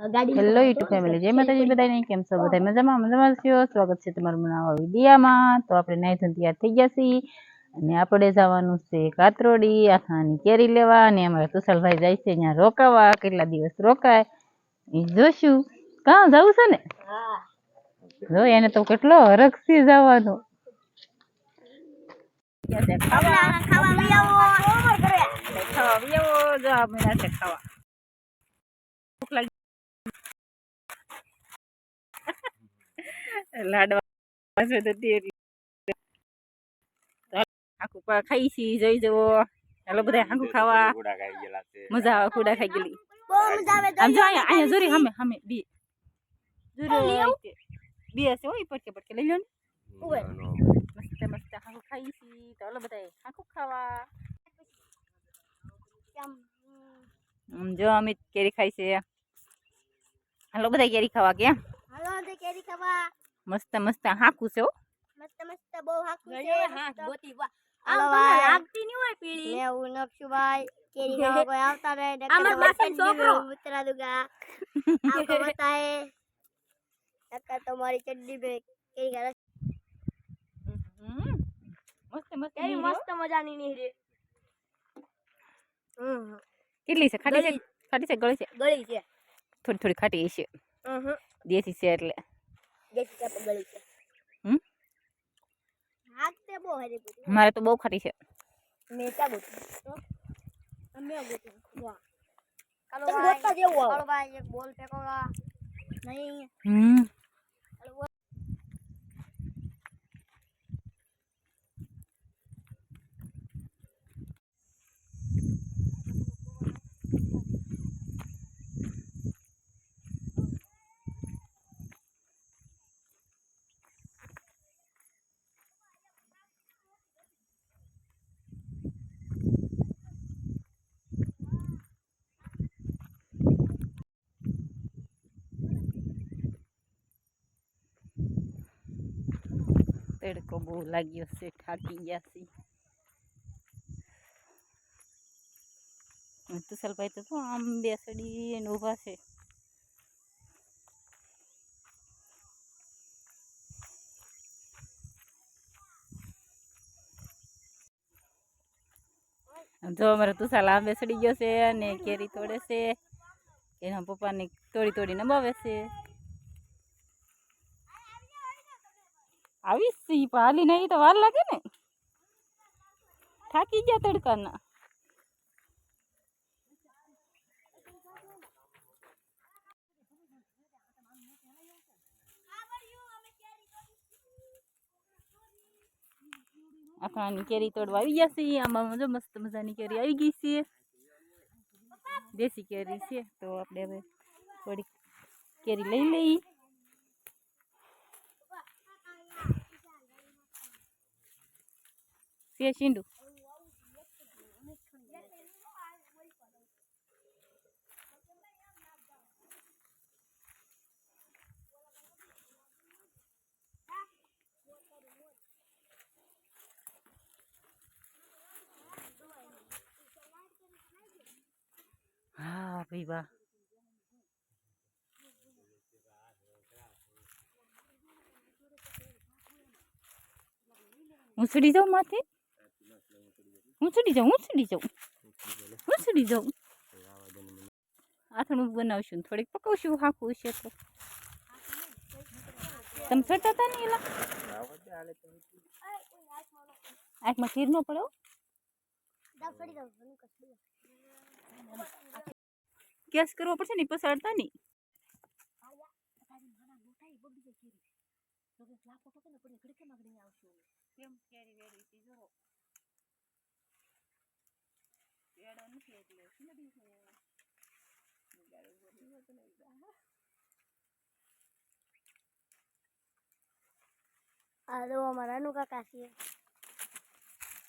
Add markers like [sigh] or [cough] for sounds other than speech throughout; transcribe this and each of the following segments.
Hello YouTube family જય માતાજી બધાને કેમ છો? બધા મજામાં? મજામાં છો? સ્વાગત છે તમારું નવા વિડીયામાં તો આપણે નાઈ તૈયાર થઈ ગયા છીએ. અને આપણે જવાનું છે કાતરોડી આખાની કેરી લેવા. અને અમારા તુષાલભાઈ જાય છે ત્યાં રોકાવા. કેટલા દિવસ રોકાય? એ જોશું. કાં જવું છે ને? જો એને તો કેટલો હરખ છે જવાનો. ખાવા ખાવા ખાવા જો આ મહિના છે ખાવા. લાડવા આખું ખાઈ છી જઈ જવો ચાલો બધા આખું ખાવા. મજા આવે કુડા ખાઈ ગયેલી. આમ જો અહીંયા જોરી બી. જોરી બી હશે હોય પડકે પડકે લઈ લો ને. મસ્ત મસ્ત આખું ખાઈ છી. તો હાલો બધા આખું ખાવા. કેમ? જો અમિત કેરી ખાઈ છે. હાલો બધા કેરી ખાવા હાલો કેરી ખાવા. મસ્ત મસ્ત હાકું છે [laughs] કેટલી છે? ખાટી છે? ખાટી છે? ગળી છે? ગળી છે. થોડી થોડી ખાટી છે દેશી છે એટલે. મારે તો બહુ ખરી છે. મેં તડકો બહુ લાગ્યો છે થાકી ગયા છે તુષાલભાઈ તો આમ બેસડી એને ઊભા છે જો અમારો તુષાલ આમ બેસડી ગયો છે અને કેરી તોડે છે એના પપ્પાને તોડી તોડીને બાવે છે આવીશ ઈ પણ હાલી નહીં તો વાર લાગે ને થાકી ગયા તડકાના આખાની કેરી તોડવા આવી ગયા છે આમાં જો મસ્ત મજાની કેરી આવી ગઈ છે દેશી કેરી છે તો આપણે હવે થોડીક કેરી લઈ લઈ છે શીંડું હા ભાઈ વાહ. ચડી જાઉં માથે? હું ચડી જાઉં. હું ચડી જાઉં. હું ચડી જાઉં આથણું બનાવશું થોડીક પકવશું હાકું છે તો. તમે ચડતા હતા ને એલા? આંખમાં ખીર ન પડ્યો કેસ કરવો પડશે ને પછી અડતા નહીં કેમ કેરી વેરી જો છે જો પેડો નથી એટલે નડી છે આ જો અમારા અનુ કાકા છે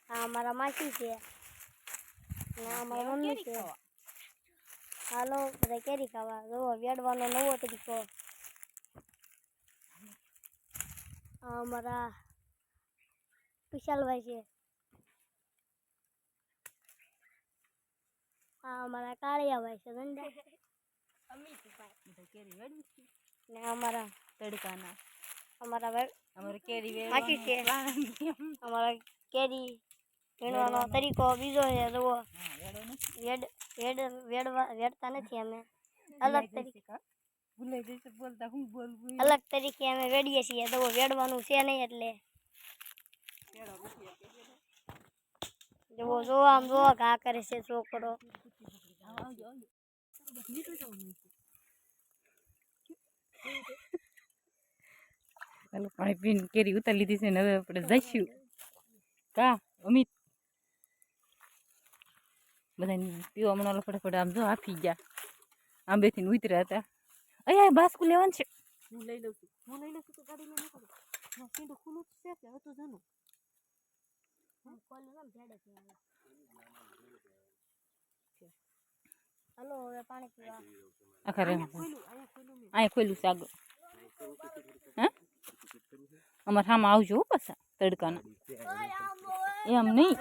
આ અમારા માસી છે અને અમારા મમ્મી છે હાલો બધા કેરી ખાવા જો વેડવાનો નવો તરીકો અમારા વિશાલભાઈ છે આ અમારા કાળિયાભાઈ છે ધંધા [laughs] બધા કેરી વેડવી ને અમારા તડકાના. અમારા વે- અમારે કેરી માસી છે. અમારા કેરી વીણવાનો તરીકો બીજો છે જુઓ. હા વેડો વેડ વેડ વેડવા વેડતા નથી અમે. અલગ તરીકે ભૂલાઈ જશે બોલતા હું બોલવું અલગ તરીકે અમે વેડીએ છીએ. તો વેડવાનું છે નહીં એટલે. જુઓ જો આમ જો ઘા કરે છે છોકરો. આવજો આવજો હાલો પાણી પીને કેરી ઉતારી લીધી છે ને હવે આપણે જઈશું. કા અમિત? બધાને પીવા મનાલો ફટાફટ આમ જો આપી ગયા. આંબેથી ઉતર્યા હતા. અહીંયા બાસ્કુ લેવાનું છે. હું લઈ લઉં છું. હું લઈ લઉં છું તો ગાડી લઈને નીકળો હા સીધું ખુલ્લું છે કે હવે તો જાનું. હલો હવે પાણી પીવા. આખા રે ખોલ્યું ખોલ્યું સાગ હે? અમારે સામે આવજો હો પાછા તડકાના. એમ નહીં.